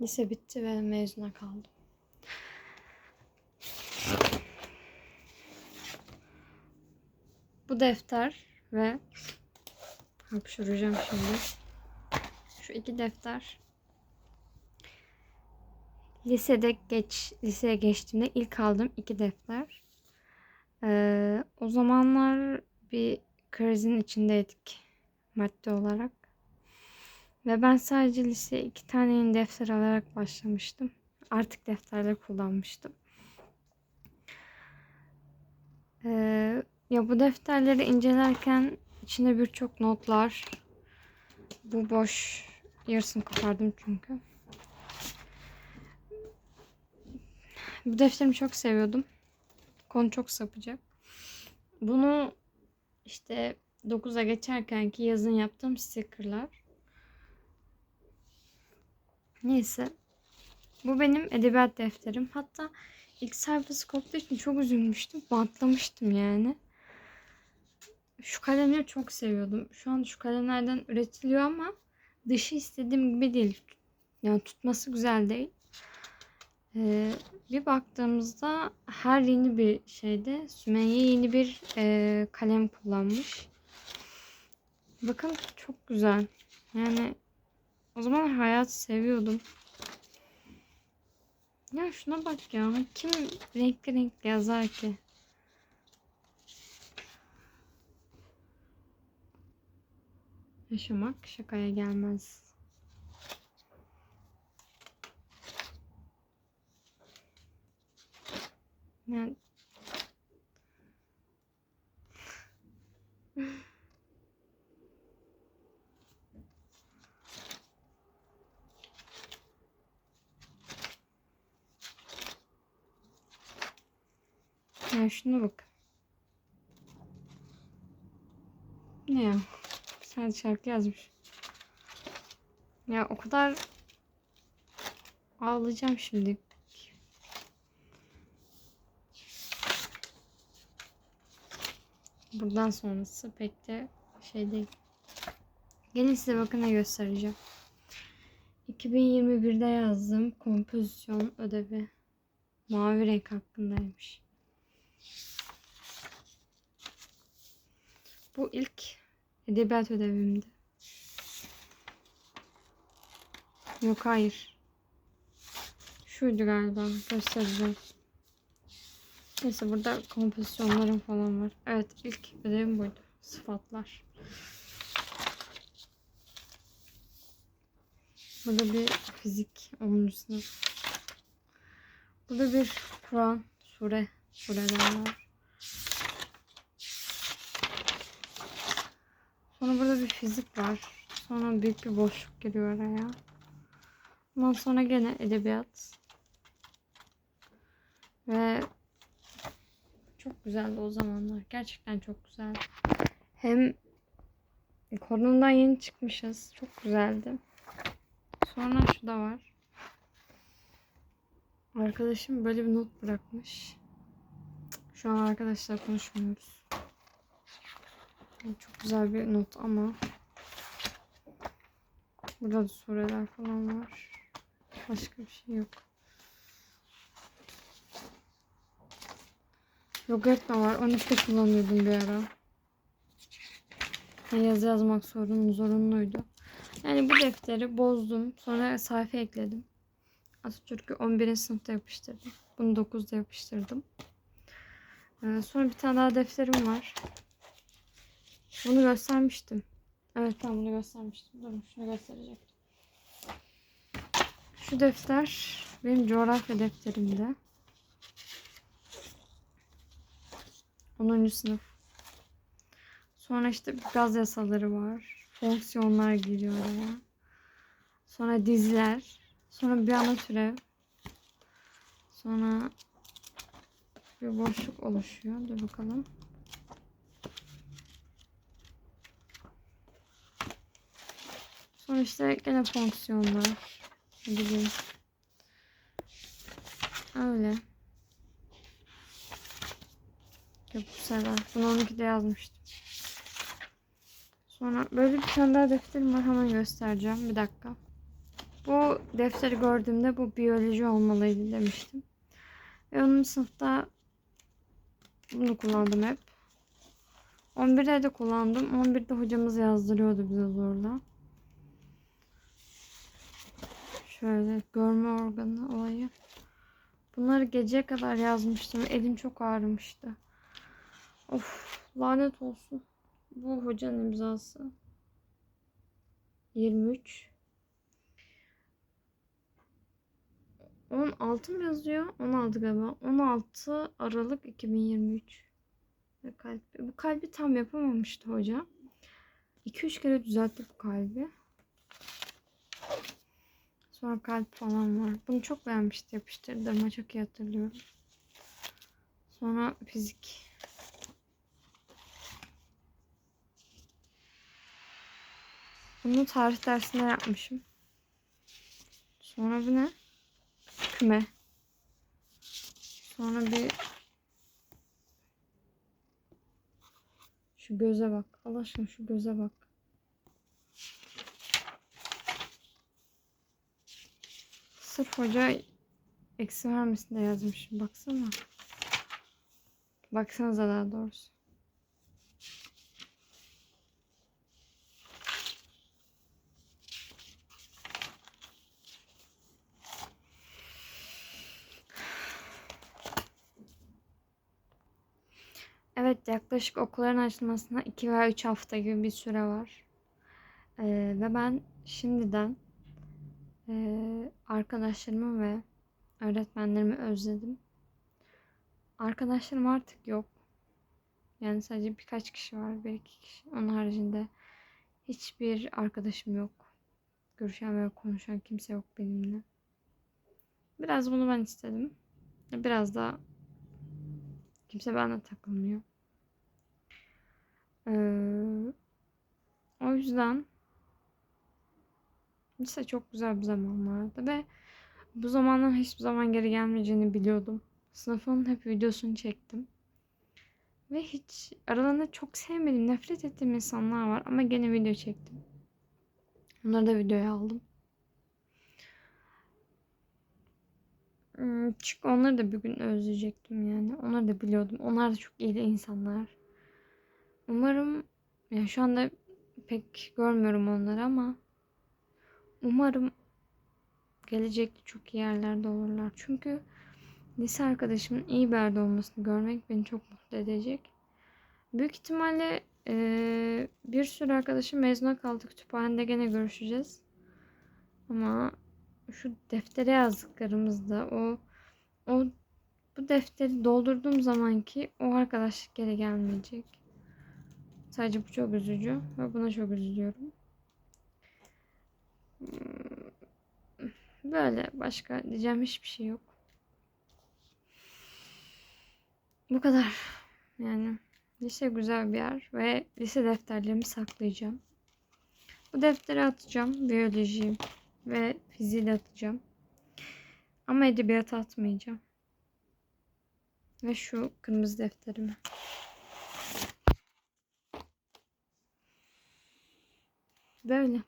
Lise bitti ve mezuna kaldım. Bu defter ve hapşuracağım şimdi. Şu iki defter lisede geç liseye geçtiğimde ilk aldığım iki defter. Ee, o zamanlar bir krizin içindeydik maddi olarak. Ve ben sadece liseye iki tane yeni defter alarak başlamıştım. Artık defterleri kullanmıştım. Ee, ya bu defterleri incelerken içinde birçok notlar. Bu boş. Yarısını kopardım çünkü. Bu defterimi çok seviyordum. Konu çok sapacak. Bunu işte 9'a geçerkenki yazın yaptığım stickerlar. Neyse. Bu benim edebiyat defterim. Hatta ilk sayfası koptuğu için çok üzülmüştüm. Bantlamıştım yani. Şu kalemleri çok seviyordum. Şu an şu kalemlerden üretiliyor ama dışı istediğim gibi değil. Yani tutması güzel değil. Ee, bir baktığımızda her yeni bir şeyde Sümeyye yeni bir e, kalem kullanmış. Bakın çok güzel. Yani o zaman hayatı seviyordum. Ya şuna bak ya. Kim renkli renkli yazar ki? Yaşamak şakaya gelmez. Yani Ya şuna bak. Ne ya? Tane şarkı yazmış. Ya o kadar ağlayacağım şimdi. Buradan sonrası pek de şey değil. Gelin size bakın ne göstereceğim. 2021'de yazdığım kompozisyon ödevi mavi renk hakkındaymış. Bu ilk edebiyat ödevimdi. Yok hayır. Şuydu galiba. Göstereceğim. Neyse burada kompozisyonlarım falan var. Evet ilk ödevim buydu. Sıfatlar. Burada bir fizik 10. sınıf. Burada bir Kur'an, sure, sureler var. Sonra burada bir fizik var. Sonra büyük bir boşluk giriyor araya. Ondan sonra gene edebiyat. Ve çok güzeldi o zamanlar. Gerçekten çok güzel. Hem koronadan yeni çıkmışız. Çok güzeldi. Sonra şu da var. Arkadaşım böyle bir not bırakmış. Şu an arkadaşlar konuşmuyoruz. Çok güzel bir not ama burada da sureler falan var. Başka bir şey yok. Logaritma var. Onu işte kullanıyordum bir ara. Yani yazı yazmak sorun, zorunluydu. Yani bu defteri bozdum. Sonra sayfa ekledim. Atatürk'ü 11. sınıfta yapıştırdım. Bunu 9'da yapıştırdım. Ee, sonra bir tane daha defterim var. Bunu göstermiştim. Evet tamam bunu göstermiştim. Durun şunu gösterecektim. Şu defter benim coğrafya defterimde. 10. sınıf. Sonra işte gaz yasaları var. Fonksiyonlar giriyor oraya. Sonra diziler. Sonra bir ana türev. Sonra bir boşluk oluşuyor. Dur bakalım. Sonra işte gene fonksiyonlar gibi. Öyle. Yok bu sefer. Bunu 12'de yazmıştım. Sonra böyle bir tane daha defterim var. Hemen göstereceğim. Bir dakika. Bu defteri gördüğümde bu biyoloji olmalıydı demiştim. Ve onun sınıfta bunu kullandım hep. 11'de de kullandım. 11'de hocamız yazdırıyordu bize zorla. Şöyle görme organı olayı. Bunları geceye kadar yazmıştım. Elim çok ağrımıştı. Of lanet olsun. Bu hocanın imzası. 23. 16 mı yazıyor? 16 galiba. 16 Aralık 2023. Ve kalp. Bu kalbi tam yapamamıştı hoca. 2-3 kere düzeltti bu kalbi. Sonra kalp falan var. Bunu çok beğenmişti yapıştırdığıma çok iyi hatırlıyorum. Sonra fizik. Bunu tarih dersinde yapmışım. Sonra bu ne? Küme. Sonra bir şu göze bak. Allah aşkına şu göze bak. Sırf hoca eksi vermesin de yazmışım. Baksana. Baksanıza daha doğrusu. Evet yaklaşık okulların açılmasına 2 veya 3 hafta gibi bir süre var. Ee, ve ben şimdiden ee, arkadaşlarımı ve öğretmenlerimi özledim. Arkadaşlarım artık yok. Yani sadece birkaç kişi var, bir iki kişi. Onun haricinde hiçbir arkadaşım yok. Görüşen ve konuşan kimse yok benimle. Biraz bunu ben istedim. Biraz da kimse benimle takılmıyor. Ee, o yüzden Lise çok güzel bir zamanlardı ve bu zamandan hiçbir zaman geri gelmeyeceğini biliyordum. Sınıfın hep videosunu çektim. Ve hiç aralarında çok sevmediğim, nefret ettiğim insanlar var ama gene video çektim. Onları da videoya aldım. Çünkü onları da bir gün özleyecektim yani. Onları da biliyordum. Onlar da çok iyi insanlar. Umarım yani şu anda pek görmüyorum onları ama Umarım gelecekte çok iyi yerlerde olurlar. Çünkü lise arkadaşımın iyi bir yerde olmasını görmek beni çok mutlu edecek. Büyük ihtimalle e, bir sürü arkadaşım mezuna kaldı. Kütüphanede gene görüşeceğiz. Ama şu deftere yazdıklarımızda o o bu defteri doldurduğum zamanki o arkadaşlık geri gelmeyecek. Sadece bu çok üzücü ve buna çok üzülüyorum. Böyle başka diyeceğim hiçbir şey yok. Bu kadar. Yani lise güzel bir yer ve lise defterlerimi saklayacağım. Bu defteri atacağım. Biyoloji ve fiziği atacağım. Ama edebiyatı atmayacağım. Ve şu kırmızı defterimi. Böyle.